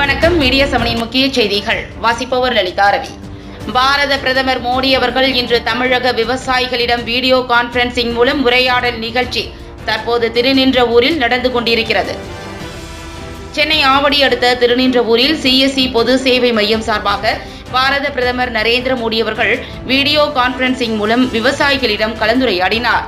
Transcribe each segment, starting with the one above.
வணக்கம். மீடியா செவனின் முக்கிய செய்திகள். வாசிப்பவர் லலிதா ரவி. பாரத பிரதமர் மோடி அவர்கள் இன்று தமிழக விவசாயிகளிடம் வீடியோ கான்பரன்சிங் மூலம் உரையாடல் நிகழ்ச்சி தற்போது திருநின்ற ஊரில் நடந்து கொண்டிருக்கிறது. சென்னை ஆவடி அடுத்த திருநின்றவூரில் சிஎஸ்சி பொது சேவை மையம் சார்பாக பாரத பிரதமர் நரேந்திர மோடி அவர்கள் வீடியோ கான்பரன்சிங் மூலம் விவசாயிகளிடம் கலந்துரையாடினார்.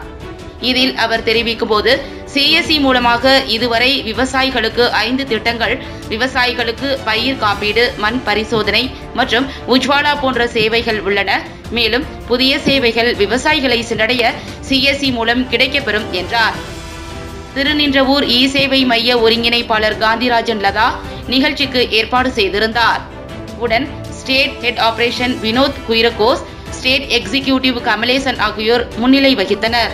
இதில் அவர் தெரிவிக்கும் போது சிஎஸ்சி மூலமாக இதுவரை விவசாயிகளுக்கு ஐந்து திட்டங்கள் விவசாயிகளுக்கு பயிர் காப்பீடு மண் பரிசோதனை மற்றும் உஜ்வாலா போன்ற சேவைகள் உள்ளன. மேலும் புதிய சேவைகள் விவசாயிகளை சென்றடைய சிஎஸ்சி மூலம் கிடைக்கப்பெறும் என்றார். திருநின்றவூர் இ சேவை மைய ஒருங்கிணைப்பாளர் காந்திராஜன் லதா நிகழ்ச்சிக்கு ஏற்பாடு செய்திருந்தார். உடன் state head operation Vinod Kuriakose state executive Kamalesan ஆகியோர் முன்னிலை வகித்தனர்.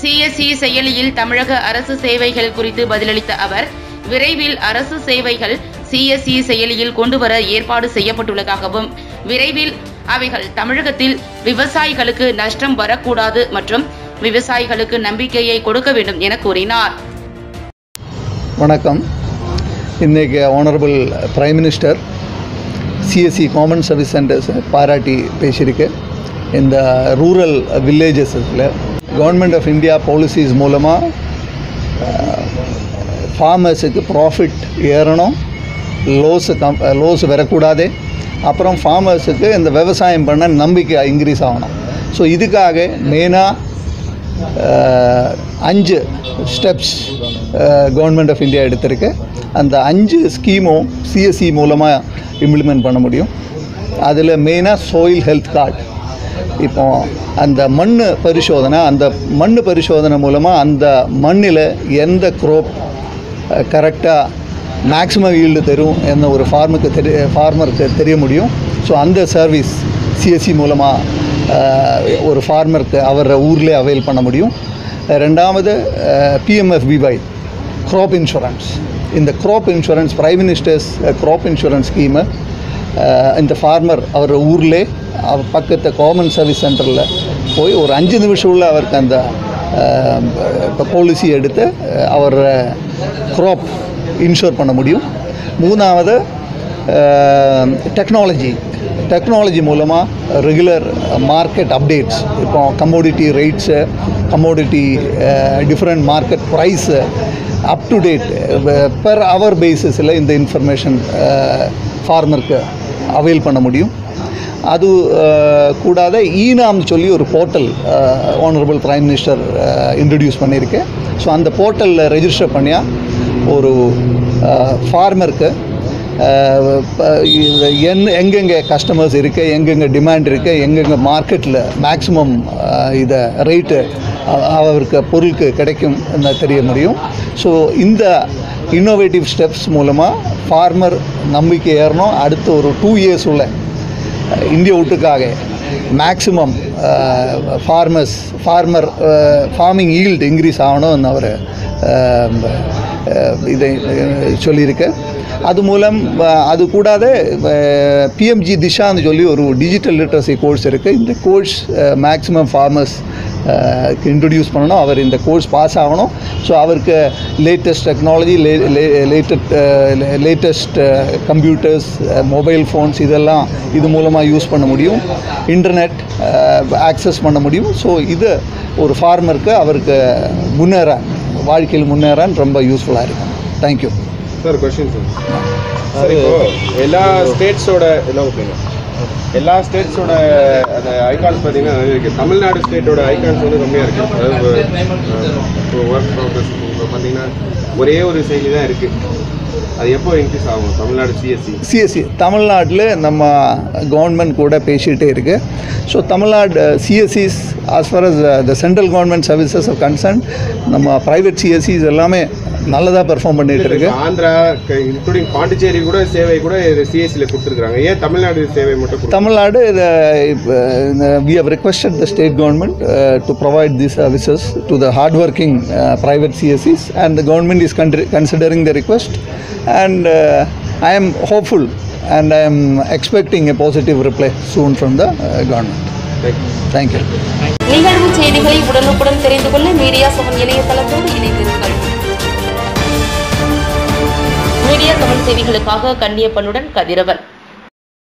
சிஎஸ்சி செயலியில் தமிழக அரசு சேவைகள் குறித்து பதிலளித்த அவர் விரைவில் அரசு சேவைகள் சிஎஸ்சி செயலியில் கொண்டுவர ஏற்பாடு செய்யப்பட்டுள்ளதாகவும் விரைவில் அவைகள் தமிழகத்தில் விவசாயிகளுக்கு நஷ்டம் வரக்கூடாது மற்றும் விவசாயிகளுக்கு நம்பிக்கையை கொடுக்க வேண்டும் என கூறினார். வணக்கம். இன்றைக்கி honourable prime minister CSC common service centres பாராட்டி பேசியிருக்கு. இந்த ரூரல் வில்லேஜஸில் கவர்மெண்ட் ஆஃப் இந்தியா பாலிசிஸ் மூலமாக ஃபார்மர்ஸுக்கு ப்ராஃபிட் ஏறணும். லோஸு கம் லோஸ் வரக்கூடாது. அப்புறம் ஃபார்மர்ஸுக்கு இந்த விவசாயம் பண்ண நம்பிக்கை இன்க்ரீஸ் ஆகணும். ஸோ இதுக்காக மெயினாக அஞ்சு ஸ்டெப்ஸ் கவர்மெண்ட் ஆஃப் இந்தியா எடுத்திருக்கு. அந்த அஞ்சு ஸ்கீமும் சிஎஸ்சி மூலமாக இம்ப்ளிமெண்ட் பண்ண முடியும். அதில் மெயினாக சோயில் ஹெல்த் கார்டு இப்போ அந்த மண் பரிசோதனை அந்த மண் பரிசோதனை மூலமாக அந்த மண்ணில் எந்த க்ரோப் கரெக்டாக மேக்ஸிமம் ஈல்டு தரும் என்ன ஒரு ஃபார்முக்கு தெரிய ஃபார்மருக்கு தெரிய முடியும். ஸோ அந்த சர்வீஸ் சிஎஸ்சி மூலமாக ஒரு ஃபார்மருக்கு அவர் ஊரில் அவைல் பண்ண முடியும். ரெண்டாவது பிஎம்எஃபிஒய் க்ராப் இன்சூரன்ஸ் இந்த crop insurance prime minister's crop insurance ஸ்கீமை இந்த ஃபார்மர் அவர் ஊர்லே பக்கத்து கவர்மெண்ட் சர்வீஸ் சென்டரில் போய் ஒரு அஞ்சு நிமிஷம் உள்ள அவருக்கு அந்த பாலிசி எடுத்து அவர் க்ராப் இன்ஷூர் பண்ண முடியும். மூணாவது டெக்னாலஜி டெக்னாலஜி மூலமாக ரெகுலர் மார்க்கெட் அப்டேட்ஸ் இப்போ commodity rates commodity different market price up to date per hour பேசிஸில் இந்த இன்ஃபர்மேஷன் ஃபார்மருக்கு அவைல் பண்ண முடியும். அது கூடாத ஈனாம்னு சொல்லி ஒரு portal honourable prime minister introduce பண்ணியிருக்கேன் ஸோ அந்த போர்ட்டலில் ரெஜிஸ்டர் பண்ணியா ஒரு ஃபார்மருக்கு என் எங்கெங்கே கஸ்டமர்ஸ் இருக்குது எங்கெங்கே டிமாண்ட் இருக்குது எங்கெங்கே மார்க்கெட்டில் மேக்ஸிமம் இதை ரேட்டு அவருக்கு பொருளுக்கு கிடைக்கும் தெரிய முடியும். ஸோ இந்த இன்னோவேட்டிவ் ஸ்டெப்ஸ் மூலமாக ஃபார்மர் நம்பிக்கை ஏறணும். அடுத்த ஒரு டூ இயர்ஸ் உள்ள இந்திய வீட்டுக்காக maximum farmers farmer farming yield increase ஆகணும்னு அவர் um, uh, இதை uh, சொல்லியிருக்கேன் அது மூலம் uh, அது கூடாத பிஎம்ஜி திஷான்னு சொல்லி ஒரு டிஜிட்டல் லிட்ரஸி கோர்ஸ் இருக்குது இந்த கோர்ஸ் மேக்ஸிமம் ஃபார்மர்ஸ் இன்ட்ரடியூஸ் பண்ணணும். அவர் இந்த கோர்ஸ் பாஸ் ஆகணும். ஸோ அவருக்கு latest technology latest latest computers mobile phones இதெல்லாம் இது மூலமாக யூஸ் பண்ண முடியும். இன்டர்நெட் ஆக்சஸ் பண்ண முடியும். ஸோ இது ஒரு ஃபார்மருக்கு அவருக்கு முன்னேற வாழ்க்கையில் முன்னேறான்னு ரொம்ப யூஸ்ஃபுல்லாக இருக்கும். தேங்க்யூ சார் கொஸ்டின் சார் எல்லா ஸ்டேட்ஸோட என்ன ஓகேங்க எல்லா ஸ்டேட்ஸோட அந்த ஐகான்ஸ் பார்த்தீங்கன்னா இருக்குது தமிழ்நாடு ஸ்டேட்டோட ஐகான்ஸ் வந்து கம்மியாக இருக்குது அதாவது இப்போ ஒர்க் ப்ராக்ரஸ் இப்போ பார்த்தீங்கன்னா ஒரே ஒரு செயலி தான் இருக்குது அது எப்போ இன்க்ரீஸ் ஆகும்? தமிழ்நாடு சிஎஸ்சி சிஎஸ்சி தமிழ்நாட்டில் நம்ம கவர்மெண்ட் கூட பேசிகிட்டே இருக்குது so Tamil Nadu சிஎஸ்சிஸ் as far as the central government services of concern நம்ம ப்ரைவேட் சிஎஸ்சிஸ் எல்லாமே நல்லதாக பெர்ஃபார்ம் பண்ணிகிட்டு இருக்கு ஆந்திரா இன்க்ளூடிங் பாண்டிச்சேரி கூட சேவை கூட சிஎஸ்சியில் கொடுத்துருக்காங்க ஏன் தமிழ்நாடு சேவை மட்டும் Tamil Nadu we have government uh, to provide these services to the hardworking uh, private CSCs and the government is con- considering the request and uh, I am hopeful and I am expecting a positive reply soon from the uh, government. Thank you. நிகழ்வு செய்திகளை உடனுக்குடன் தெரிந்து கொள்ள media seven இணையதளத்தோடு Tamil செய்திகளுக்காக கண்ணியப்பனுடன் கதிரவன்.